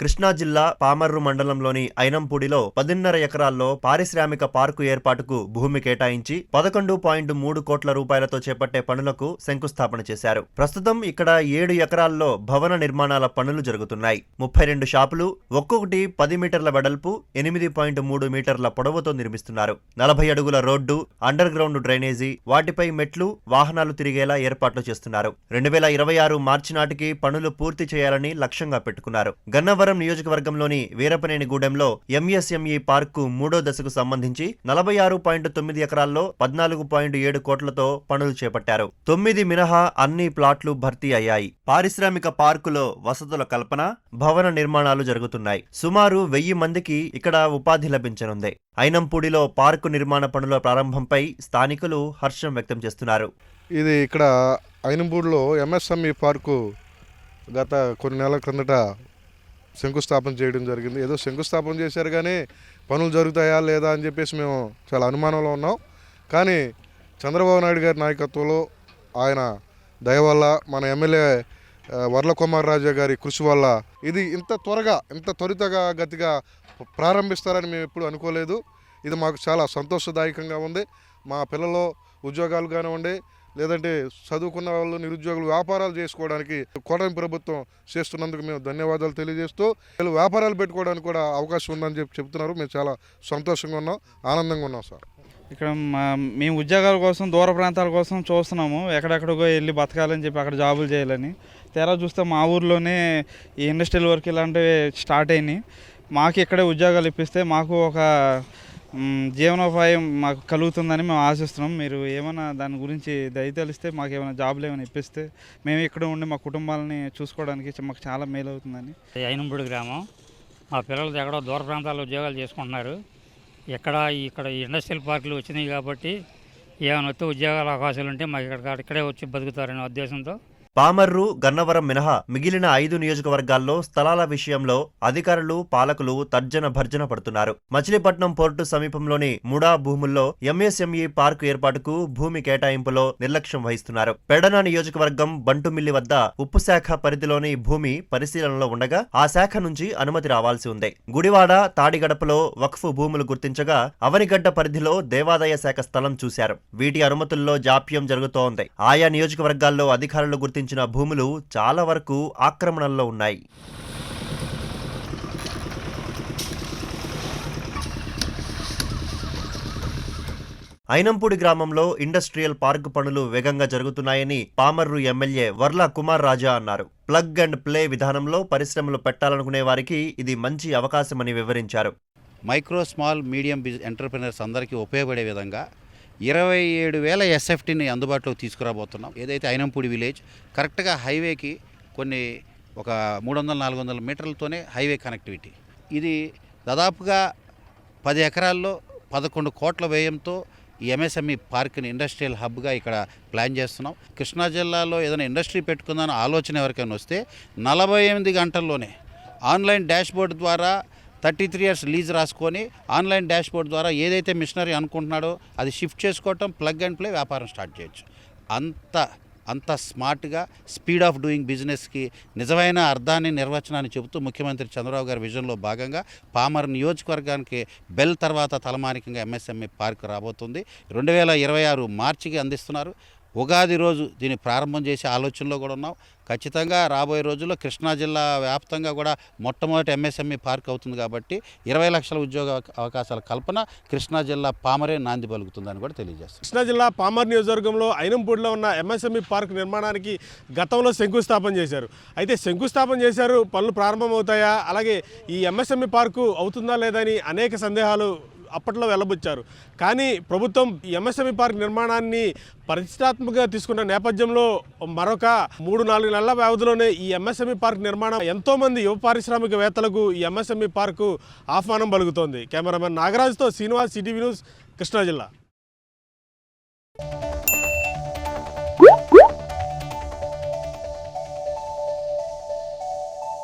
కృష్ణా జిల్లా పామర్రు మండలంలోని ఐనంపూడిలో పదిన్నర ఎకరాల్లో పారిశ్రామిక పార్కు ఏర్పాటుకు భూమి కేటాయించి పదకొండు పాయింట్ మూడు కోట్ల రూపాయలతో చేపట్టే పనులకు శంకుస్థాపన చేశారు. ప్రస్తుతం ఇక్కడ ఏడు ఎకరాల్లో భవన నిర్మాణాల పనులు జరుగుతున్నాయి. ముప్పై రెండు షాపులు ఒక్కొక్కటి పది మీటర్ల వెడల్పు ఎనిమిది పాయింట్ మూడు మీటర్ల పొడవుతో నిర్మిస్తున్నారు. నలభై అడుగుల రోడ్డు అండర్ గ్రౌండ్ డ్రైనేజీ వాటిపై మెట్లు వాహనాలు తిరిగేలా ఏర్పాట్లు చేస్తున్నారు. రెండు వేల ఇరవై ఆరు మార్చి నాటికి పనులు పూర్తి చేయాలని లక్ష్యంగా పెట్టుకున్నారు. గన్నవరం నియోజకవర్గంలోని వీరపనేనిగూడెంలో ఎంఎస్ఎంఈ పార్కు మూడో దశకు సంబంధించి నలభై ఆరు పాయింట్ తొమ్మిది ఎకరాల్లో పద్నాలుగు పాయింట్ ఏడు కోట్లతో పనులు చేపట్టారు. తొమ్మిది మినహా అన్ని ప్లాట్లు భర్తీ అయ్యాయి. పారిశ్రామిక పార్కులో వసతుల కల్పన భవన నిర్మాణాలు జరుగుతున్నాయి. సుమారు వెయ్యి మందికి ఇక్కడ ఉపాధి లభించనుంది. అయినంపూడిలో పార్కు నిర్మాణ పనుల ప్రారంభంపై స్థానికులు హర్షం వ్యక్తం చేస్తున్నారు. ఇది ఇక్కడ ఐనంపూడిలో ఎంఎస్ఎంఈ పార్కు గత కొన్ని నెలల క్రిందట శంకుస్థాపన చేయడం జరిగింది. ఏదో శంకుస్థాపన చేశారు కానీ పనులు జరుగుతాయా లేదా అని చెప్పేసి మేము చాలా అనుమానంలో ఉన్నాం. కానీ చంద్రబాబు నాయుడు గారి నాయకత్వంలో ఆయన దయ వల్ల మన ఎమ్మెల్యే వర్ల కుమార్ రాజా గారి కృషి వల్ల ఇది ఇంత త్వరగా ఇంత త్వరితగా గతిగా ప్రారంభిస్తారని మేము ఎప్పుడు అనుకోలేదు. ఇది మాకు చాలా సంతోషదాయకంగా ఉంది. మా పిల్లలు ఉద్యోగాలు కానివ్వండి లేదంటే చదువుకున్న వాళ్ళు నిరుద్యోగులు వ్యాపారాలు చేసుకోవడానికి కూటమి ప్రభుత్వం చేస్తున్నందుకు మేము ధన్యవాదాలు తెలియజేస్తూ వీళ్ళు వ్యాపారాలు పెట్టుకోవడానికి కూడా అవకాశం ఉందని చెప్పి చెప్తున్నారు. మేము చాలా సంతోషంగా ఉన్నాం ఆనందంగా ఉన్నాం సార్. ఇక్కడ మా మేము ఉద్యోగాల కోసం దూర ప్రాంతాల కోసం చూస్తున్నాము. ఎక్కడెక్కడికో వెళ్ళి బతకాలని చెప్పి అక్కడ జాబులు చేయాలని. తెరా చూస్తే మా ఊర్లోనే ఈ ఇండస్ట్రియల్ వర్క్ ఇలాంటివి స్టార్ట్ అయినాయి. మాకు ఇక్కడే ఉద్యోగాలు ఇప్పిస్తే మాకు ఒక జీవనోపాయం మాకు కలుగుతుందని మేము ఆశిస్తున్నాం. మీరు ఏమైనా దాని గురించి దయ తెలిస్తే మాకు ఏమైనా జాబ్లు ఏమైనా ఇప్పిస్తే మేము ఇక్కడ ఉండి మా కుటుంబాలని చూసుకోవడానికి మాకు చాలా మేలు అవుతుందని. అయినంపూడి గ్రామం. మా పిల్లలు ఎక్కడో దూర ప్రాంతాల్లో ఉద్యోగాలు చేసుకుంటున్నారు. ఎక్కడ ఇక్కడ ఈ ఇండస్ట్రియల్ పార్కులు వచ్చినాయి కాబట్టి ఏమైనా వస్తే ఉద్యోగాల అవకాశాలు ఉంటే మాకు ఇక్కడ ఇక్కడే వచ్చి బతుకుతారనే ఉద్దేశంతో పామర్రు గన్నవరం మినహా మిగిలిన ఐదు నియోజకవర్గాల్లో స్థలాల విషయంలో అధికారులు పాలకులు తర్జన భర్జన పడుతున్నారు. మచిలీపట్నం పోర్టు సమీపంలోని ముడా భూముల్లో ఎంఎస్ఎంఈ పార్కు ఏర్పాటుకు భూమి కేటాయింపులో నిర్లక్ష్యం వహిస్తున్నారు. పెడన నియోజకవర్గం బంటుమిల్లి వద్ద ఉప్పు శాఖ పరిధిలోని భూమి పరిశీలనలో ఉండగా ఆ శాఖ నుంచి అనుమతి రావాల్సి ఉంది. గుడివాడ తాడిగడపలో వక్ఫ్ భూములు గుర్తించగా అవనిగడ్డ పరిధిలో దేవాదాయ శాఖ స్థలం చూశారు. వీటి అనుమతుల్లో జాప్యం జరుగుతోంది. ఆయా నియోజకవర్గాల్లో అధికారులు గుర్తించిన భూములు చాలా వరకు ఆక్రమణల్లో ఉన్నాయి. ఐనంపూడి గ్రామంలో ఇండస్ట్రియల్ పార్క్ పనులు వేగంగా జరుగుతున్నాయని పామర్రు ఎమ్మెల్యే వర్ల కుమార్ రాజా అన్నారు. ప్లగ్ అండ్ ప్లే విధానంలో పరిశ్రమలు పెట్టాలనుకునే వారికి ఇది మంచి అవకాశమని వివరించారు. మైక్రో స్మాల్ మీడియం ఎంటర్ప్రినర్స్ అందరికీ ఉపయోగపడే విధంగా ఇరవై ఏడు వేల ఎస్ఎఫ్టీని అందుబాటులోకి తీసుకురాబోతున్నాం. ఏదైతే అయినంపూడి విలేజ్ కరెక్ట్గా హైవేకి కొన్ని ఒక మూడు వందల నాలుగు వందల మీటర్లతోనే హైవే కనెక్టివిటీ. ఇది దాదాపుగా పది ఎకరాల్లో పదకొండు కోట్ల వ్యయంతో ఈ ఎంఎస్ఎంఈ పార్క్ని ఇండస్ట్రియల్ హబ్గా ఇక్కడ ప్లాన్ చేస్తున్నాం. కృష్ణా జిల్లాలో ఏదైనా ఇండస్ట్రీ పెట్టుకుందాని ఆలోచన ఎవరికైనా వస్తే నలభై ఎనిమిది గంటల్లోనే ఆన్లైన్ డాష్బోర్డ్ ద్వారా థర్టీ త్రీ ఇయర్స్ లీజ్ రాసుకొని ఆన్లైన్ డాష్బోర్డ్ ద్వారా ఏదైతే మిషనరీ అనుకుంటున్నాడో అది షిఫ్ట్ చేసుకోవటం ప్లగ్ అండ్ ప్లే వ్యాపారం స్టార్ట్ చేయొచ్చు. అంత అంత స్మార్ట్గా స్పీడ్ ఆఫ్ డూయింగ్ బిజినెస్కి నిజమైన అర్థాన్ని నిర్వచనాన్ని చెబుతూ ముఖ్యమంత్రి చంద్రబాబు గారి విజన్లో భాగంగా పామర్ నియోజకవర్గానికి బెల్ తర్వాత తలమానికంగా ఎంఎస్ఎంఈ పార్క్ రాబోతుంది. రెండు వేల ఇరవై ఆరు మార్చికి అందిస్తున్నారు. ఉగాది రోజు దీన్ని ప్రారంభం చేసే ఆలోచనలో కూడా ఉన్నాం. ఖచ్చితంగా రాబోయే రోజుల్లో కృష్ణా జిల్లా వ్యాప్తంగా కూడా మొట్టమొదటి ఎంఎస్ఎంఈ పార్క్ అవుతుంది కాబట్టి ఇరవై లక్షల ఉద్యోగ అవకాశాల కల్పన కృష్ణా జిల్లా పామరే నాంది పలుకుతుందని కూడా తెలియజేస్తుంది కృష్ణా జిల్లా పామర్ నియోజకవర్గంలో ఐనంపూడిలో ఉన్న ఎంఎస్ఎంఈ పార్క్ నిర్మాణానికి గతంలో శంకుస్థాపన చేశారు. అయితే శంకుస్థాపన చేశారు పనులు ప్రారంభమవుతాయా? అలాగే ఈ ఎంఎస్ఎంఈ పార్కు అవుతుందా లేదా అని అనేక సందేహాలు అప్పట్లో వెళ్ళబుచ్చారు. కానీ ప్రభుత్వం ఈ ఎంఎస్ఎంఈ పార్క్ నిర్మాణాన్ని ప్రతిష్టాత్మకంగా తీసుకున్న నేపథ్యంలో మరొక మూడు నాలుగు నెలల వ్యవధిలోనే ఈ ఎంఎస్ఎంఈ పార్క్ నిర్మాణం ఎంతో మంది యువ పారిశ్రామికవేత్తలకు ఈ ఎంఎస్ఎంఈ పార్కు ఆహ్వానం పలుకుతోంది. కెమెరామెన్ నాగరాజుతో శ్రీనివాస్ సిటీవీ న్యూస్ కృష్ణా జిల్లా.